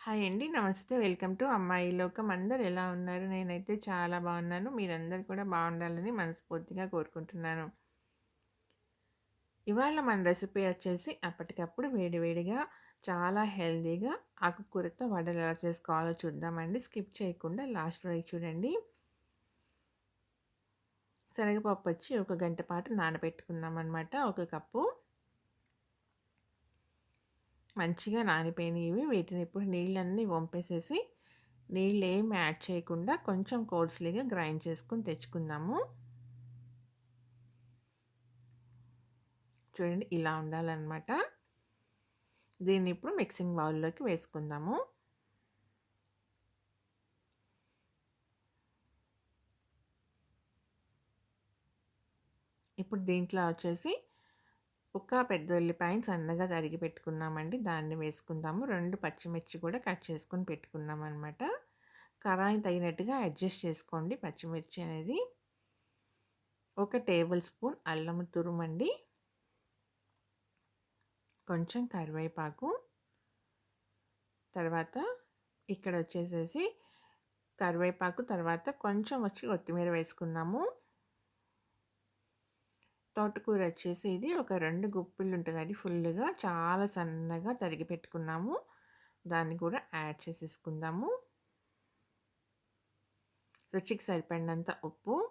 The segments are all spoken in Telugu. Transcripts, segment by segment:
హాయ్ అండి. నమస్తే. వెల్కమ్ టు అమ్మాయి లోకం. అందరు ఎలా ఉన్నారు? నేనైతే చాలా బాగున్నాను. మీరందరూ కూడా బాగుండాలని మనస్ఫూర్తిగా కోరుకుంటున్నాను. ఇవాళ మన రెసిపీ వచ్చేసి అప్పటికప్పుడు వేడివేడిగా చాలా హెల్తీగా ఆకుకూరతో వడలు ఎలా చేసుకోవాలో చూద్దామండి. స్కిప్ చేయకుండా లాస్ట్ వరకు చూడండి. శనగపప్పు వచ్చి ఒక గంట పాటు నానబెట్టుకుందాం అనమాట ఒక కప్పు. మంచిగా నానిపోయినవి. వీటిని ఇప్పుడు నీళ్ళన్నీ వంపేసేసి నీళ్ళు ఏం యాడ్ చేయకుండా కొంచెం కోడ్స్లీగా గ్రైండ్ చేసుకుని తెచ్చుకుందాము. చూడండి ఇలా ఉండాలన్నమాట. దీన్ని ఇప్పుడు మిక్సింగ్ బౌల్లోకి వేసుకుందాము. ఇప్పుడు దీంట్లో వచ్చేసి ఒక పెద్ద ఉల్లిపాయని సన్నగా తరిగి పెట్టుకున్నామండి. దాన్ని వేసుకుందాము. రెండు పచ్చిమిర్చి కూడా కట్ చేసుకొని పెట్టుకున్నాం అనమాట కరాయి తగినట్టుగా అడ్జస్ట్ చేసుకోండి పచ్చిమిర్చి అనేది. ఒక టేబుల్ స్పూన్ అల్లం తురుమండి. కొంచెం కరివేపాకు. తర్వాత ఇక్కడ వచ్చేసేసి కరివేపాకు తర్వాత కొంచెం వచ్చి కొత్తిమీర వేసుకున్నాము. తోటకూర వచ్చేసి ఇది ఒక రెండు గుప్పిళ్ళు ఉంటుందండి. ఫుల్గా చాలా సన్నగా తరిగి పెట్టుకున్నాము. దాన్ని కూడా యాడ్ చేసేసుకుందాము. రుచికి సరిపడినంత ఉప్పు.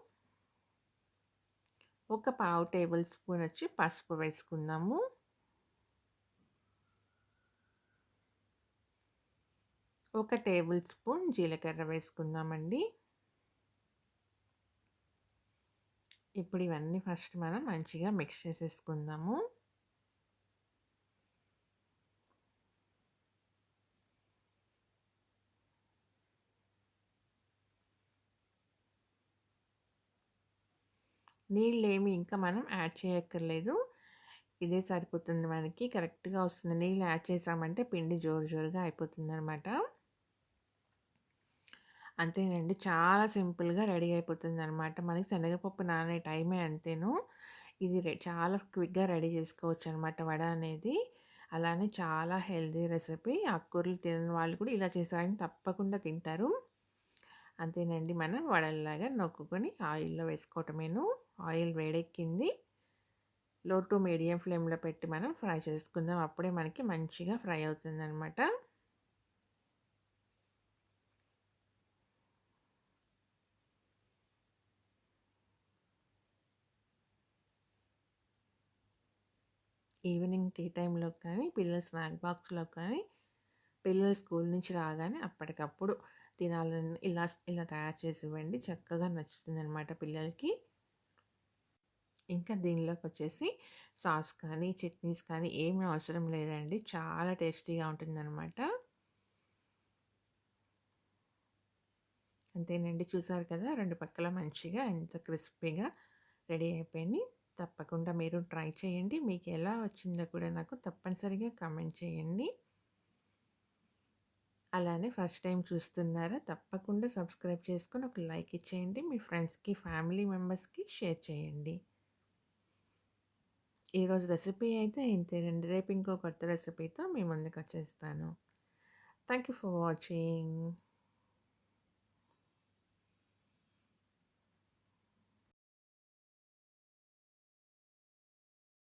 ఒక పావు టేబుల్ స్పూన్ వచ్చి పసుపు వేసుకుందాము. ఒక టేబుల్ స్పూన్ జీలకర్ర వేసుకుందామండి. ఇప్పుడు ఇవన్నీ ఫస్ట్ మనం మంచిగా మిక్స్ చేసేసుకుందాము. నీళ్ళు ఏమి ఇంకా మనం యాడ్ చేయక్కర్లేదు. ఇదే సరిపోతుంది మనకి కరెక్ట్గా వస్తుంది. నీళ్ళు యాడ్ చేసామంటే పిండి జోరు జోరుగా అయిపోతుంది అనమాట అంతేనండి. చాలా సింపుల్గా రెడీ అయిపోతుంది అనమాట మనకి శనగపప్పు నానే టైమే అంతేను. ఇది చాలా క్విక్గా రెడీ చేసుకోవచ్చు అనమాట వడ అనేది. అలానే చాలా హెల్దీ రెసిపీ. ఆకుకూరలు తినని వాళ్ళు కూడా ఇలా చేసారని తప్పకుండా తింటారు. అంతేనండి. మనం వడల్లాగా నొక్కుకొని ఆయిల్లో వేసుకోవటమేను. ఆయిల్ వేడెక్కింది. లో టు మీడియం ఫ్లేమ్లో పెట్టి మనం ఫ్రై చేసుకుందాం. అప్పుడే మనకి మంచిగా ఫ్రై అవుతుంది ఈవినింగ్ టీ టైంలో కానీ పిల్లల స్నాక్ బాక్స్లో కానీ పిల్లలు స్కూల్ నుంచి రాగానే అప్పటికప్పుడు తినాలని ఇలా ఇలా తయారు చేసి ఇవ్వండి చక్కగా నచ్చుతుంది అనమాట పిల్లలకి. ఇంకా దీనిలోకి వచ్చేసి సాస్ కానీ చట్నీస్ కానీ ఏమీ అవసరం లేదండి. చాలా టేస్టీగా ఉంటుందన్నమాట. అంతేనండి. చూసారు కదా రెండు పక్కల మంచిగా ఎంత క్రిస్పీగా రెడీ అయిపోయింది. తప్పకుండా మీరు ట్రై చేయండి. మీకు ఎలా వచ్చిందో కూడా నాకు తప్పనిసరిగా కమెంట్ చేయండి. అలానే ఫస్ట్ టైం చూస్తున్నారా తప్పకుండా సబ్స్క్రైబ్ చేసుకొని ఒక లైక్ ఇచ్చేయండి. మీ ఫ్రెండ్స్కి ఫ్యామిలీ మెంబర్స్కి షేర్ చేయండి. ఈరోజు రెసిపీ అయితే ఇంతేనండి రేపు ఇంకో కొత్త రెసిపీతో మీ ముందుకు వచ్చేస్తాను. Thank you for watching.